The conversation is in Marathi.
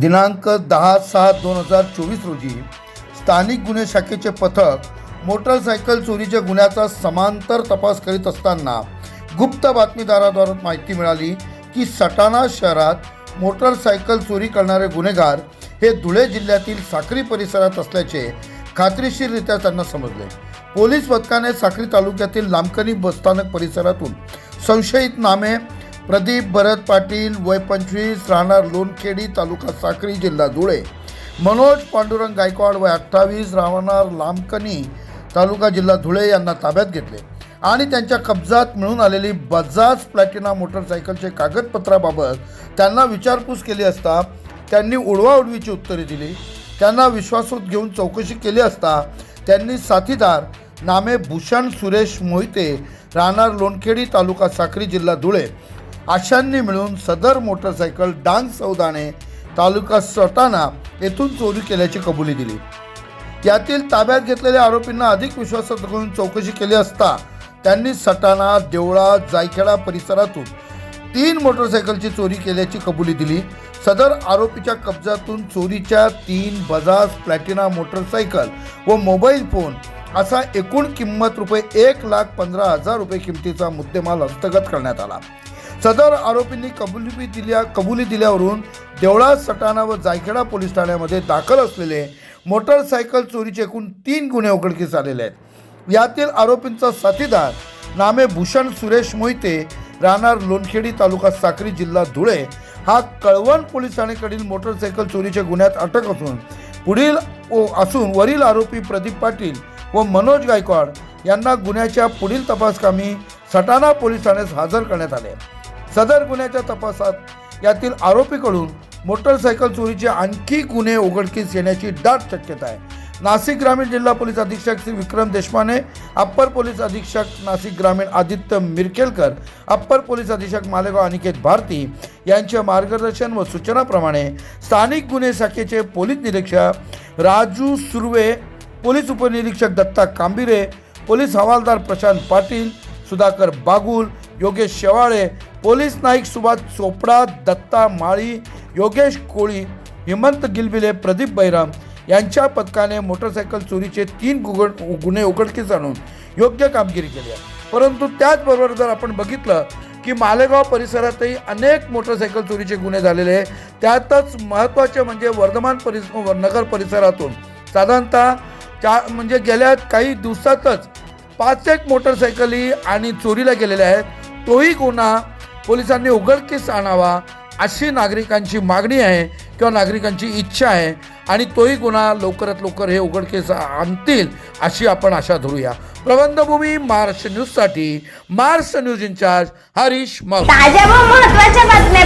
दिनांक दहा सहा दोन हजार चोवीस रोजी स्थानिक गुन्हे शाखेचे पथक मोटरसायकल चोरीच्या गुन्ह्याचा समांतर तपास करीत असताना गुप्त बातमीदाराद्वारे माहिती मिळाली की सटाणा शहरात मोटरसायकल चोरी करणारे गुन्हेगार हे धुळे जिल्ह्यातील साक्री परिसरात असल्याचे खात्रीशीररित्या त्यांना समजले. पोलीस पथकाने साक्री तालुक्यातील लांबकणी बसस्थानक परिसरातून संशयित नामे प्रदीप भरत पाटील वय पंचवीस राहणार लोणखेडी तालुका साक्री जिल्हा धुळे. मनोज पांडुरंग गायकवाड वय अठ्ठावीस राहणार लांबकनी तालुका जिल्हा धुळे यांना ताब्यात घेतले. आणि त्यांच्या कब्जात मिळून आलेली बजाज प्लॅटिना मोटरसायकलचे कागदपत्राबाबत त्यांना विचारपूस केली असता त्यांनी उडवाउडवीची उत्तरे दिली. त्यांना विश्वासूत घेऊन चौकशी केली असता त्यांनी साथीदार नामे भूषण सुरेश मोहिते राहणार लोणखेडी तालुका साक्री जिल्हा धुळे आशांनी मिळून सदर मोटरसायकल डांग सौदाने तालुका सटाणा येथून चोरी केल्याची कबुली दिली. यातील ताब्यात घेतलेल्या आरोपींना अधिक विश्वासात घेऊन चौकशी केली असता त्यांनी सटाणा देवळा जायखेडा परिसरातून तीन मोटरसायकलची चोरी केल्याची कबुली दिली. सदर आरोपीच्या कब्जातून चोरीच्या तीन बजाज प्लॅटिना मोटरसायकल व मोबाईल फोन असा एकूण किंमत रुपये एक लाख पंधरा हजार रुपये किमतीचा मुद्देमाल हस्तगत करण्यात आला. सदर आरोपींनी कबुली दिल्या कबुली दिल्यावरून देवळा सटाणा व जायखेडा पोलीस ठाण्यामध्ये दाखल असलेले मोटरसायकल चोरीचे एकूण तीन गुन्हे उघडकीस आलेले आहेत. यातील आरोपींचा साथीदार नामे भूषण सुरेश मोहिते राहणार लोणखेडी तालुका साक्री जिल्हा धुळे हा कळवण पोलीस ठाणेकडील मोटरसायकल चोरीच्या गुन्ह्यात अटक असून पुढील ओ- असून वरील आरोपी प्रदीप पाटील व मनोज गायकवाड यांना गुन्ह्याच्या पुढील तपासकामी सटाणा पोलीस ठाण्यास हजर करण्यात आले. सदर गुन्ह्याच्या तपासात यातील आरोपीकडून मोटरसायकल चोरीचे आणखी गुन्हे उघडकीस येण्याची दाट शक्यता आहे. नाशिक ग्रामीण जिल्हा पोलीस अधीक्षक श्री विक्रम देशपांडे अप्पर पोलीस अधीक्षक नाशिक ग्रामीण आदित्य मिरकेलकर अप्पर पोलीस अधीक्षक मालेगाव अनिकेत भारती यांच्या मार्गदर्शन व सूचनाप्रमाणे स्थानिक गुन्हे शाखेचे पोलीस निरीक्षक राजू सुर्वे पोलीस उपनिरीक्षक दत्ता कांबिरे पोलीस हवालदार प्रशांत पाटील सुधाकर बागुल योगेश शेवाळे पोलीस नाईक सुभाष चोपडा दत्ता माळी योगेश कोळी हेमंत गिलबिले प्रदीप बैराम यांच्या पथकाने मोटरसायकल चोरीचे तीन गुगण गुन्हे उघडकीस आणून योग्य कामगिरी केली आहे. परंतु त्याचबरोबर जर आपण बघितलं की मालेगाव परिसरातही अनेक मोटरसायकल चोरीचे गुन्हे झालेले आहे त्यातच महत्त्वाचे म्हणजे वर्धमान परिस नगर परिसरातून साधारणतः चा म्हणजे गेल्या काही दिवसातच पाच एक मोटरसायकली आणि चोरीला गेलेल्या आहेत. तोही गुन्हा पोलिसांनी उघडकीस आणावा अशी नागरिकांची मागणी आहे किंवा नागरिकांची इच्छा आहे आणि तोही गुन्हा लवकरात लवकर हे उघडकीस आणतील अशी आपण आशा धरूया. प्रबंधभूमी महाराष्ट्र न्यूजसाठी महाराष्ट्र न्यूज इन्चार्ज हरीश महत्त्वाच्या बातम्या